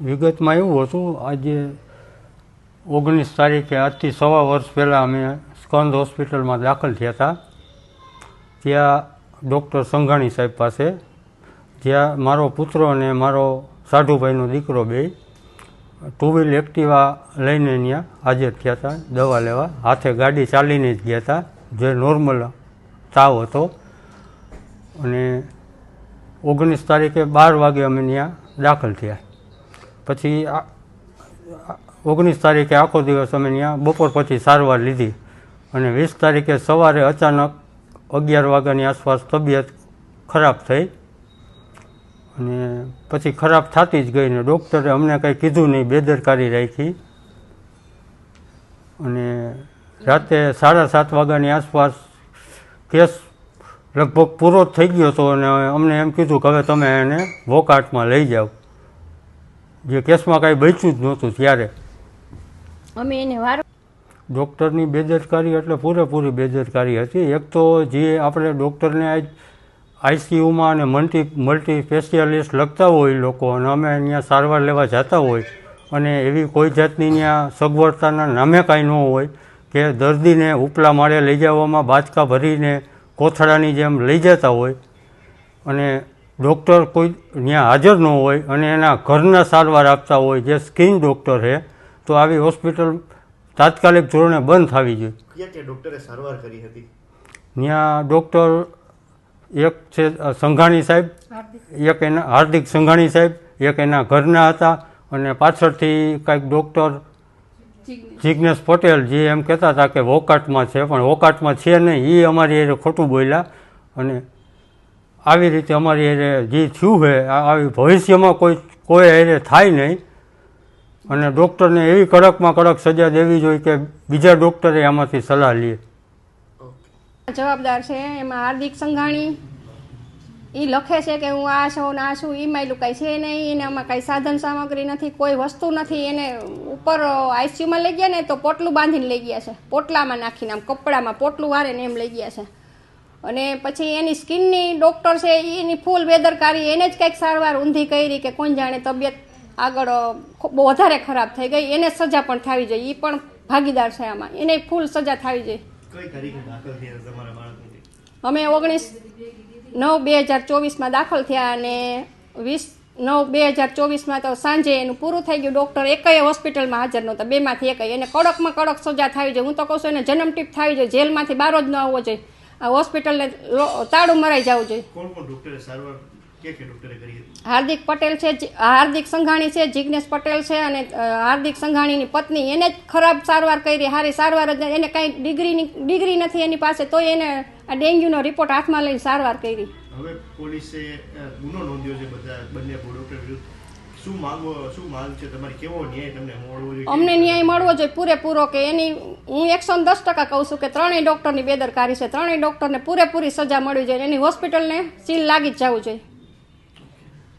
વિગતમાં એવું હતું, આજે ઓગણીસ તારીખે આજથી સવા વર્ષ પહેલાં અમે સ્કંદ હોસ્પિટલમાં દાખલ થયા હતા. ત્યાં ડૉક્ટર સંઘાણી સાહેબ પાસે, જ્યાં મારો પુત્ર અને મારો સાઢુભાઈનો દીકરો બે, ટુ વ્હીલ એક્ટિવા લઈને ત્યાં હાજર થયા હતા, દવા લેવા. હાથે ગાડી ચાલીને જ ગયા હતા, જે નોર્મલ તાવ હતો. અને ઓગણીસ તારીખે બાર વાગે અમે ત્યાં દાખલ થયા. પછી ઓગણીસ તારીખે આખો દિવસ અમે ત્યાં બપોર પછી સારવાર લીધી. અને વીસ તારીખે સવારે અચાનક અગિયાર વાગ્યાની આસપાસ તબિયત ખરાબ થઈ. અને પછી ખરાબ થતી જ ગઈ ને ડૉક્ટરે અમને કંઈ કીધું નહીં, બેદરકારી રાખી. અને રાતે સાડા સાત વાગ્યાની આસપાસ કેસ લગભગ પૂરો થઈ ગયો હતો અને અમને એમ કીધું કે હવે તમે એને વોકાટમાં લઈ જાઓ. જે કેસમાં કાંઈ બચ્યું જ નહોતું ત્યારે. અમે એને વાર ડૉક્ટરની બેદરકારી એટલે પૂરેપૂરી બેદરકારી હતી. એક તો જે આપણે ડૉક્ટરને આજ આઈસીયુમાં અને મલ્ટી મલ્ટી સ્પેશિયાલિસ્ટ લખતા હોય લોકો અને અમે અહીંયા સારવાર લેવા જતા હોય અને એવી કોઈ જાતની ત્યાં સગવડતાના નામે કાંઈ ન હોય કે દર્દીને ઉપલા માળે લઈ જવામાં બાચકા ભરીને કોથળાની જેમ લઈ જતા હોય. અને ડૉક્ટર કોઈ ત્યાં હાજર ન હોય અને એના ઘરના સારવાર આપતા હોય જે સ્કિન ડૉક્ટર છે તો આવી હોસ્પિટલ તાત્કાલિક ધોરણે બંધ થવી જોઈએ. ક્યાં ક્યાં ડૉક્ટરે સારવાર કરી હતી? ત્યાં ડૉક્ટર એક છે સંઘાણી સાહેબ એક એના હાર્દિક સંઘાણી સાહેબ એક એના ઘરના હતા અને પાછળથી કાંઈક ડૉક્ટર જિજ્ઞેશ પટેલ જે એમ કહેતા હતા કે વોકાટમાં છે પણ વોકાટમાં છે નહીં એ અમારી એ ખોટું બોલ્યા અને આવી રીતે અમારી એને જે થયું છે આવી ભવિષ્યમાં કોઈ કોઈ એને થાય નહીં. અને ડૉક્ટરને એવી કડકમાં કડક સજા દેવી જોઈએ કે બીજા ડૉક્ટરે આમાંથી સલાહ લે. જવાબદાર છે એમાં હાર્દિક સંઘાણી. એ લખે છે કે હું આ છું ને આ છું એ માયલું કાંઈ છે નહીં, એને આમાં કાંઈ સાધન સામગ્રી નથી, કોઈ વસ્તુ નથી. એને ઉપર આઈસીયુમાં લઈ ગયા ને તો પોટલું બાંધીને લઈ ગયા છે. પોટલામાં નાખીને આમ કપડામાં પોટલું વારે ને એમ લઈ ગયા છે. અને પછી એની સ્કિનની ડૉક્ટર છે એની ફૂલ બેદરકારી એને જ કંઈક સારવાર ઊંધી કરી કે કોણ જાણે તબિયત આગળ બહુ વધારે ખરાબ થઈ ગઈ એને સજા પણ થવી જોઈએ એ પણ ભાગીદાર છે આમાં એને ફૂલ સજા થવી જોઈએ. અમે ઓગણીસ નવ બે હજાર ચોવીસમાં દાખલ થયા અને વીસ નવ બે હજાર ચોવીસમાં તો સાંજે એનું પૂરું થઈ ગયું. ડૉક્ટર એકય હોસ્પિટલમાં હાજર નહોતા બેમાંથી એકય. એને કડકમાં કડક સજા થવી જોઈએ. હું તો કહું છું એને જન્મટીપ થવી જોઈએ. જેલમાંથી બહાર જ ન આવવો જોઈએ. આ હોસ્પિટલને તાળું મરાઈ જવું જોઈએ. કોણ કોણ ડોક્ટરે સારવાર હાર્દિક પટેલ છે હાર્દિક સંઘાણી છે જિજ્ઞેશ પટેલ છે અને હાર્દિક સંઘાણીની પત્ની. એને જ ખરાબ સારવાર કરી હારી સારવાર જ એને કાંઈ ડિગ્રીની ડિગ્રી નથી એની પાસે તોય એને આ ડેન્ગ્યુનો રિપોર્ટ હાથમાં લઈને સારવાર કરી. હવે પોલીસે ગુનો નોંધ્યો છે બધા બંને ડોક્ટર વિરુદ્ધ. શું માંગો, શું માંગ છે? તમારી કેવો ન્યાય તમને મળવો જોઈએ? અમને ન્યાય મળવો જોઈએ પૂરેપૂરો કે એની, હું એકસો દસ ટકા કહું છું કે ત્રણેય ડૉક્ટરની બેદરકારી છે. ત્રણેય ડૉક્ટરને પૂરેપૂરી સજા મળવી જોઈએ એની હોસ્પિટલને સીલ લાગી જ જવું જોઈએ.